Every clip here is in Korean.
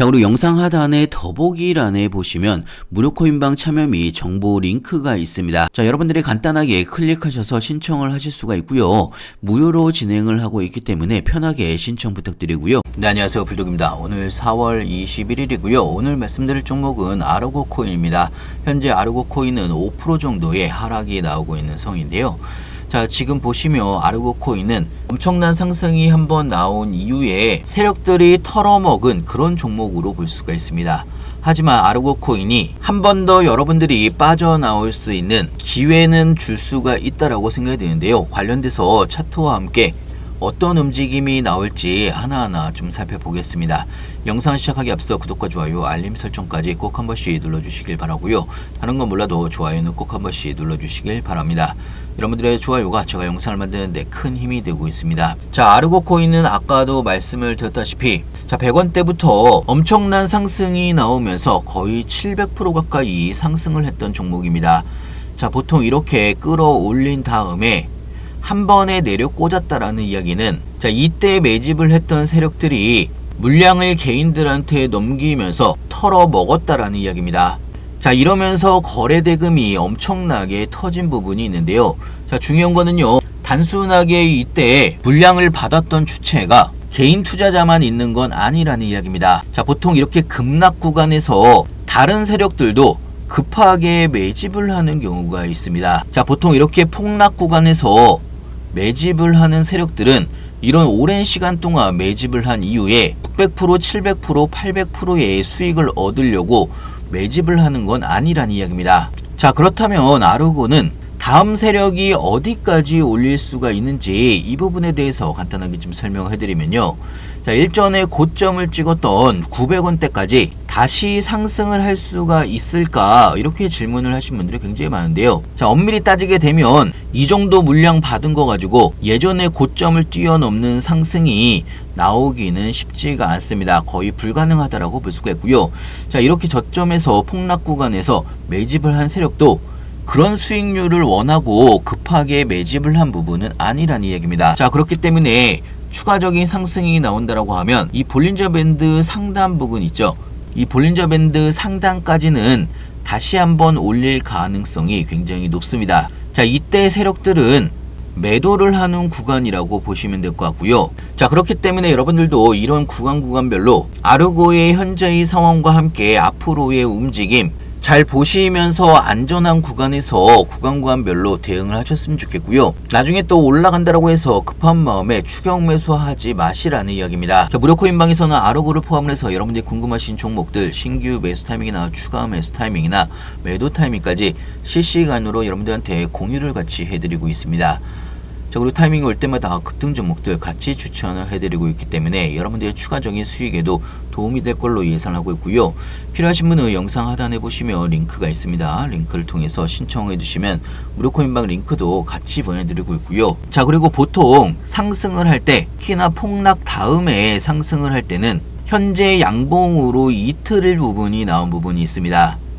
자, 그리고 영상 하단에 더보기란에 보시면 무료 코인방 참여 및 정보 링크가 있습니다. 자, 여러분들이 간단하게 클릭하셔서 신청을 하실 수가 있고요. 무료로 진행을 하고 있기 때문에 편하게 신청 부탁드리고요. 네, 안녕하세요. 불독입니다. 오늘 4월 21일이고요. 오늘 말씀드릴 종목은 아르고 코인입니다. 현재 아르고 코인은 5% 정도의 하락이 나오고 있는 성인데요. 자, 지금 보시면 아르고 코인은 엄청난 상승이 한번 나온 이후에 세력들이 털어먹은 그런 종목으로 볼 수가 있습니다. 하지만 아르고 코인이 한 번 더 여러분들이 빠져나올 수 있는 기회는 줄 수가 있다라고 생각이 드는데요. 관련돼서 차트와 함께 어떤 움직임이 나올지 하나하나 좀 살펴보겠습니다. 영상 시작하기 앞서 구독과 좋아요, 알림 설정까지 꼭 한 번씩 눌러주시길 바라고요. 다른 건 몰라도 좋아요는 꼭 한 번씩 눌러주시길 바랍니다. 여러분들의 좋아요가 제가 영상을 만드는데 큰 힘이 되고 있습니다. 자, 아르고 코인은 아까도 말씀을 드렸다시피 자, 100원대부터 엄청난 상승이 나오면서 거의 700% 가까이 상승을 했던 종목입니다. 자, 보통 이렇게 끌어올린 다음에 한 번에 내려 꽂았다라는 이야기는 자 이때 매집을 했던 세력들이 물량을 개인들한테 넘기면서 털어 먹었다라는 이야기입니다. 자 이러면서 거래 대금이 엄청나게 터진 부분이 있는데요. 자 중요한 거는요. 단순하게 이때 물량을 받았던 주체가 개인 투자자만 있는 건 아니라는 이야기입니다. 자 보통 이렇게 급락 구간에서 다른 세력들도 급하게 매집을 하는 경우가 있습니다. 자 보통 이렇게 폭락 구간에서 매집을 하는 세력들은 이런 오랜 시간 동안 매집을 한 이후에 600%, 700%, 800%의 수익을 얻으려고 매집을 하는 건 아니란 이야기입니다. 자, 그렇다면 아르고는 다음 세력이 어디까지 올릴 수가 있는지 이 부분에 대해서 간단하게 좀 설명해 드리면요. 자, 일전에 고점을 찍었던 900원대까지 다시 상승을 할 수가 있을까? 이렇게 질문을 하신 분들이 굉장히 많은데요. 자, 엄밀히 따지게 되면 이 정도 물량 받은 거 가지고 예전에 고점을 뛰어넘는 상승이 나오기는 쉽지가 않습니다. 거의 불가능하다라고 볼 수가 있고요. 자, 이렇게 저점에서 폭락 구간에서 매집을 한 세력도 그런 수익률을 원하고 급하게 매집을 한 부분은 아니라는 얘기입니다. 자, 그렇기 때문에 추가적인 상승이 나온다라고 하면 이 볼린저 밴드 상단 부분 있죠. 이 볼린저 밴드 상단까지는 다시 한번 올릴 가능성이 굉장히 높습니다. 자, 이때 세력들은 매도를 하는 구간이라고 보시면 될 것 같고요. 자, 그렇기 때문에 여러분들도 이런 구간 구간별로 아르고의 현재의 상황과 함께 앞으로의 움직임 잘 보시면서 안전한 구간에서 구간 구간별로 대응을 하셨으면 좋겠고요. 나중에 또 올라간다라고 해서 급한 마음에 추격 매수하지 마시라는 이야기입니다. 자, 무료 코인방에서는 아르고를 포함해서 여러분들이 궁금하신 종목들 신규 매수 타이밍이나 추가 매수 타이밍이나 매도 타이밍까지 실시간으로 여러분들한테 공유를 같이 해드리고 있습니다. 자, 그리고 타이밍이 올 때마다 급등 종목들 같이 추천을 해드리고 있기 때문에 여러분들의 추가적인 수익에도 도움이 될 걸로 예상하고 있고요. 필요하신 분은 영상 하단에 보시면 링크가 있습니다. 링크를 통해서 신청해 주시면 무료 코인방 링크도 같이 보내드리고 있고요. 자, 그리고 보통 상승을 할 때, 특히나 폭락 다음에 상승을 할 때는 현재 양봉으로 이틀 부분이 나온 부분이 있습니다.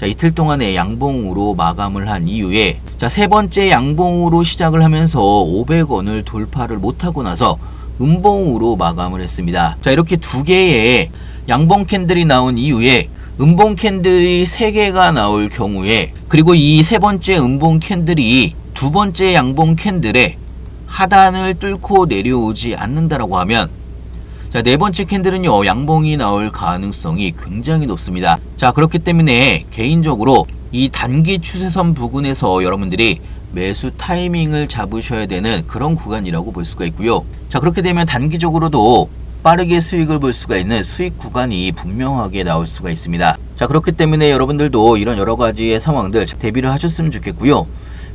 자, 이틀 동안의 양봉으로 마감을 한 이후에 자, 세 번째 양봉으로 시작을 하면서 500원을 돌파를 못하고 나서 음봉으로 마감을 했습니다. 자, 이렇게 두 개의 양봉 캔들이 나온 이후에 음봉 캔들이 세 개가 나올 경우에 그리고 이 세 번째 음봉 캔들이 두 번째 양봉 캔들의 하단을 뚫고 내려오지 않는다라고 하면 자, 네 번째 캔들은요, 양봉이 나올 가능성이 굉장히 높습니다. 자, 그렇기 때문에 개인적으로 이 단기 추세선 부근에서 여러분들이 매수 타이밍을 잡으셔야 되는 그런 구간이라고 볼 수가 있고요. 자, 그렇게 되면 단기적으로도 빠르게 수익을 볼 수가 있는 수익 구간이 분명하게 나올 수가 있습니다. 자, 그렇기 때문에 여러분들도 이런 여러 가지의 상황들 대비를 하셨으면 좋겠고요.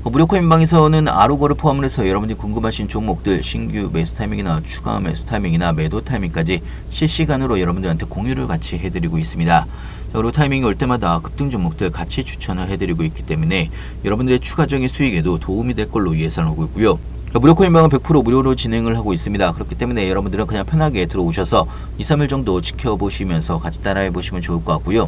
뭐 무료 코 인방에서는 아로거를 포함을 해서 여러분들이 궁금하신 종목들 신규 매수 타이밍이나 추가 매수 타이밍이나 매도 타이밍까지 실시간으로 여러분들한테 공유를 같이 해드리고 있습니다. 자, 그리고 타이밍이 올 때마다 급등 종목들 같이 추천을 해드리고 있기 때문에 여러분들의 추가적인 수익에도 도움이 될 걸로 예상하고 있고요. 무료 코 인방은 100% 무료로 진행을 하고 있습니다. 그렇기 때문에 여러분들은 그냥 편하게 들어오셔서 2, 3일 정도 지켜보시면서 같이 따라해 보시면 좋을 것 같고요.